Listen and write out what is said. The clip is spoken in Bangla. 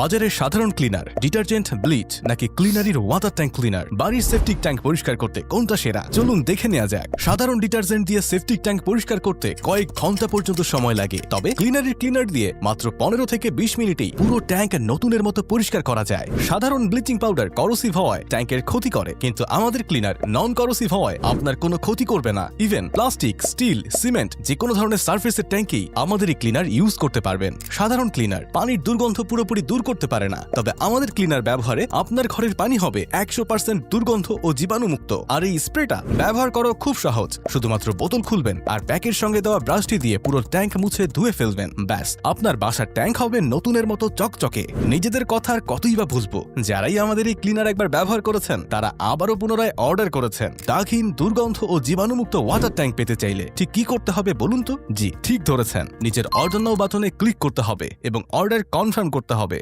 বাজারের সাধারণ ক্লিনার ডিটারজেন্ট ব্লিচ নাকি ক্লিনারির ওয়াটার ট্যাঙ্ক ক্লিনার বাড়ির সেপটিক ট্যাঙ্ক পরিষ্কার করতে কোনটা সেরা? চলুন দেখে নেওয়া যাক। সাধারণ ডিটারজেন্ট দিয়ে সেপটিক ট্যাঙ্ক পরিষ্কার করতে কয়েক ঘণ্টা পর্যন্ত সময় লাগে। তবে ক্লিনারির ক্লিনার দিয়ে মাত্র পনেরো থেকে বিশ মিনিটেই পুরো ট্যাঙ্ক নতুনের মতো পরিষ্কার করা যায়। সাধারণ ব্লিচিং পাউডার করসিভ হওয়ায় ট্যাঙ্কের ক্ষতি করে। কিন্তু আমাদের ক্লিনার নন করসিভ হওয়ায় আপনার কোনো ক্ষতি করবে না। ইভেন প্লাস্টিক স্টিল সিমেন্ট যে কোনো ধরনের সার্ফেসের ট্যাঙ্কেই আমাদের এই ক্লিনার ইউজ করতে পারবেন। সাধারণ ক্লিনার পানির দুর্গন্ধ পুরোপুরি দূর করতে পারে না। তবে আমাদের ক্লিনার ব্যবহারে আপনার ঘরের পানি হবে একশো পার্সেন্ট দুর্গন্ধ ও জীবাণুমুক্ত। আর এই স্প্রেটা ব্যবহার করা খুব সহজ। শুধুমাত্র বোতল খুলবেন আর প্যাকের সঙ্গে দেওয়া ব্রাশটি দিয়ে পুরো ট্যাঙ্ক মুছে ধুয়ে ফেলবেন। ব্যাস, আপনার বাসার ট্যাঙ্ক হবে নতুনের মতো চকচকে। নিজেদের কথা আর কতই বা বুঝব? যারাই আমাদের এই ক্লিনার একবার ব্যবহার করেছেন, তারা আবারও পুনরায় অর্ডার করেছেন। দাগহীন দুর্গন্ধ ও জীবাণুমুক্ত ওয়াটার ট্যাঙ্ক পেতে চাইলে ঠিক কি করতে হবে বলুন তো? জি, ঠিক ধরেছেন। নিজের অর্ডার নাও বাটনে ক্লিক করতে হবে এবং অর্ডার কনফার্ম করতে হবে।